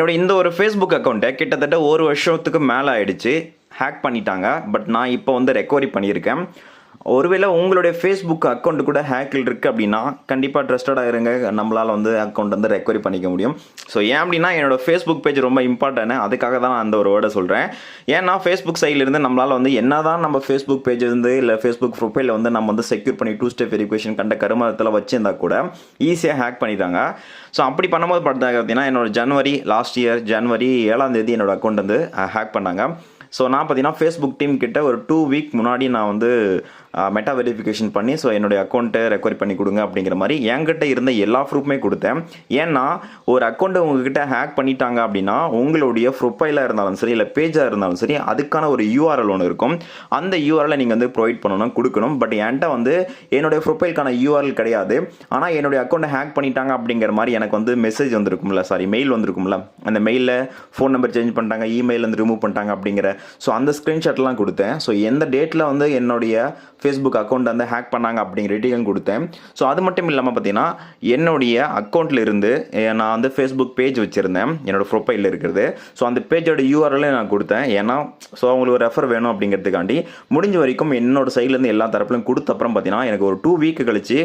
என்னோட இந்த ஒரு ஃபேஸ்புக் அக்கௌண்ட்டை கிட்டத்தட்ட ஒரு வருஷத்துக்கு மேலே ஆயிடுச்சு. ஹேக் பண்ணிட்டாங்க. பட் நான் இப்போ வந்து ரெக்கவரி பண்ணியிருக்கேன். ஒருவேளை உங்களுடைய ஃபேஸ்புக் அக்கௌண்ட் கூட ஹேக்கில் இருக்குது அப்படின்னா கண்டிப்பாக ட்ரஸ்டடாக இருங்க. நம்மளால் வந்து அக்கௌண்ட் வந்து ரெக்வரி பண்ணிக்க முடியும். ஸோ ஏன் அப்படின்னா என்னோட ஃபேஸ்புக் பேஜ் ரொம்ப இம்பார்ட்டன்ட் அதுக்காக தான் நான் அந்த ஒரு வேர்டை சொல்கிறேன் ஏன்னா ஃபேஸ்புக் சைட்லேருந்து நம்மளால் வந்து என்ன தான் நம்ம ஃபேஸ்புக் பேஜ் இருந்து இல்லை ஃபேஸ்புக் ப்ரொஃபைலில் வந்து நம்ம வந்து செக்யூர் பண்ணி டூ ஸ்டெப் வெரிஃபிகேஷன் கண்ட கருமத்தில் வச்சிருந்தா கூட ஈஸியாக ஹேக் பண்ணிட்டாங்க ஸோ அப்படி பண்ணும்போது பார்த்தாங்க பார்த்தீங்கன்னா என்னோட ஜனவரி லாஸ்ட் இயர் ஜனவரி ஏழாம் தேதி என்னோட அக்கௌண்ட் வந்து ஹேக் பண்ணாங்க. ஸோ நான் பார்த்தீங்கன்னா ஃபேஸ்புக் டீம் கிட்ட ஒரு டூ வீக் முன்னாடி நான் வந்து மெட்டா வெரிஃபிகேஷன் பண்ணி ஸோ என்னுடைய அக்கௌண்ட்டை ரெக்கவரி பண்ணி கொடுங்க அப்படிங்கிற மாதிரி என்கிட்ட இருந்த எல்லா ப்ரூஃப்மே கொடுத்தேன். ஏன்னா ஒரு அக்கௌண்ட்டை உங்ககிட்ட ஹேக் பண்ணிட்டாங்க அப்படின்னா உங்களுடைய ப்ரொஃபைலாக இருந்தாலும் சரி இல்லை பேஜாக இருந்தாலும் சரி அதுக்கான ஒரு யூஆர்எல் ஒன்று இருக்கும். அந்த யூஆர்எலை நீங்கள் வந்து ப்ரொவைட் பண்ணணும் கொடுக்கணும். பட் என்கிட்ட வந்து என்னுடைய ப்ரொஃபைலுக்கான யூஆர்எல் கிடையாது. ஆனால் என்னுடைய அக்கௌண்ட்டை ஹேக் பண்ணிட்டாங்க அப்படிங்கிற மாதிரி எனக்கு வந்து மெசேஜ் வந்திருக்கும்ல சாரி மெயில் வந்திருக்கும்ல. அந்த மெயிலில் ஃபோன் நம்பர் சேஞ்ச் பண்ணிட்டாங்க இமெயில் வந்து ரிமூவ் பண்ணிட்டாங்க அப்படிங்கிற. ஸோ அந்த ஸ்க்ரீன்ஷாட்லாம் கொடுத்தேன். ஸோ எந்த டேட்டில் வந்து என்னுடைய ஃபேஸ்புக் அக்கௌண்ட் வந்து ஹேக் பண்ணாங்க அப்படிங்கிற டீட்டெயில் கொடுத்தேன். ஸோ அது மட்டும் இல்லாமல் பார்த்தீங்கன்னா என்னுடைய அக்கௌண்ட்டில் இருந்து நான் வந்து ஃபேஸ்புக் பேஜ் வச்சுருந்தேன். என்னோடய ப்ரொஃபைலில் இருக்கிறது. ஸோ அந்த பேஜோட யூஆர்எல்லே நான் கொடுத்தேன். ஏன்னா ஸோ அவங்களுக்கு ஒரு ரெஃபர் வேணும் அப்படிங்கிறதுக்காண்டி முடிஞ்ச வரைக்கும் என்னோடய சைட்லேருந்து எல்லா தரப்புலையும் கொடுத்த அப்புறம் பார்த்தீங்கன்னா எனக்கு ஒரு டூ வீக் கழிச்சு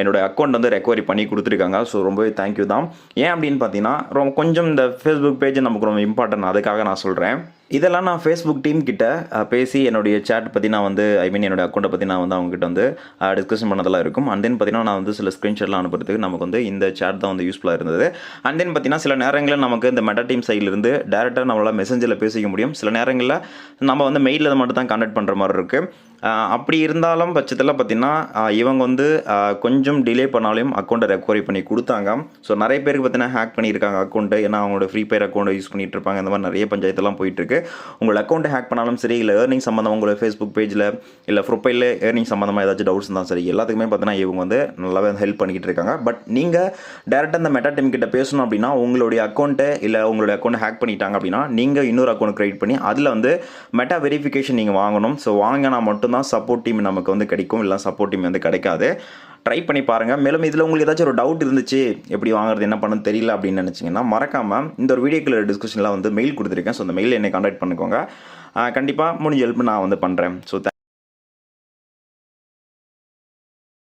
என்னோடய அக்கௌண்ட் வந்து ரெக்கவரி பண்ணி கொடுத்துருக்காங்க. ஸோ ரொம்பவே தேங்க்யூ தான். ஏன் அப்படின்னு பார்த்தீங்கன்னா ரொம்ப கொஞ்சம் இந்த ஃபேஸ்புக் பேஜ் நமக்கு ரொம்ப இம்பார்ட்டன்ட் அதுக்காக நான் சொல்கிறேன் இதெல்லாம் நான் ஃபேஸ்புக் டீம் கிட்ட பேசி என்னுடைய சேட் பற்றி நான் வந்து ஐ மீன் என்னுடைய அக்கௌண்ட்டை பற்றி நான் வந்து அவங்ககிட்ட வந்து டிஸ்கஷன் பண்ணதெல்லாம் இருக்கும். அண்ட் தென் பார்த்தீங்கன்னா நான் வந்து சில ஸ்க்ரீன்ஷாட்லாம் அனுப்புறதுக்கு நமக்கு வந்து இந்த சேட் தான் வந்து யூஸ்ஃபுல்லாக இருந்தது. அண்ட் தென் பார்த்தீங்கன்னா சில நேரங்களில் நமக்கு இந்த மெட்டா டீம் சைட்லேருந்து டேரெக்டாக நம்மளால் மெசேஜில் பேசிக்க முடியும். சில நேரங்களில் நம்ம வந்து மெயிலில் மட்டும் தான் கான்டாக்ட் பண்ணுற மாதிரி இருக்குது அப்படி இருந்தாலும் பட்சத்தில் பார்த்தீங்கன்னா இவங்க வந்து கொஞ்சம் டிலே பண்ணாலும் அக்கௌண்ட்டை ரெக்கவரி பண்ணி கொடுத்தாங்க. ஸோ நிறைய பேருக்கு பார்த்தீங்கன்னா ஹேக் பண்ணியிருக்காங்க அக்கௌண்ட்டு ஏன்னா அவங்களோட ஃப்ரீ ஃபயர் அக்கௌண்ட்டை யூஸ் பண்ணிகிட்டு இருப்பாங்க. இந்த மாதிரி நிறைய பஞ்சாயத்தெல்லாம் போயிட்டுருக்கு. உங்கள் அக்கௌண்ட்டை ஹேக் பண்ணாலும் சரி இல்லை ஏர்னிங் சம்மந்தம் உங்களோட ஃபேஸ்புக் பேஜில் இல்லை ப்ரொஃபைலில் ஏர்னிங் சம்மந்தமாக ஏதாச்சும் டவுட்ஸ் இருந்தால் சரி எல்லாத்துக்குமே பார்த்தீங்கன்னா இவங்க வந்து நல்லாவே ஹெல்ப் பண்ணிக்கிட்டு இருக்காங்க. பட் நீங்கள் டேரெக்டாக இந்த மெட்டா டீம் கிட்ட பேசணும் அப்படின்னா உங்களுடைய அக்கௌண்ட்டை இல்லை உங்களுடைய அக்கௌண்ட் ஹேக் பண்ணிட்டாங்க அப்படின்னா நீங்கள் இன்னொரு அக்கௌண்ட் கிரியேட் பண்ணி அதில் வந்து மெட்டா வெரிஃபிகேஷன் நீங்கள் வாங்கணும். ஸோ வாங்கினா மட்டும் மட்டும்தான் சப்போர்ட் டீம் நமக்கு வந்து கிடைக்கும். இல்லை சப்போர்ட் டீம் வந்து கிடைக்காது. ட்ரை பண்ணி பாருங்கள் மேலும் இதில் உங்களுக்கு ஏதாச்சும் ஒரு டவுட் இருந்துச்சு எப்படி வாங்குறது என்ன பண்ணணும் தெரியல அப்படின்னு நினச்சிங்கன்னா மறக்காமல் இந்த ஒரு வீடியோக்குள்ள டிஸ்கஷனில் வந்து மெயில் கொடுத்துருக்கேன். ஸோ அந்த மெயில் என்னை கான்டாக்ட் பண்ணிக்கோங்க. கண்டிப்பாக முடிஞ்ச ஹெல்ப் நான் வந்து பண்ணுறேன் ஸோ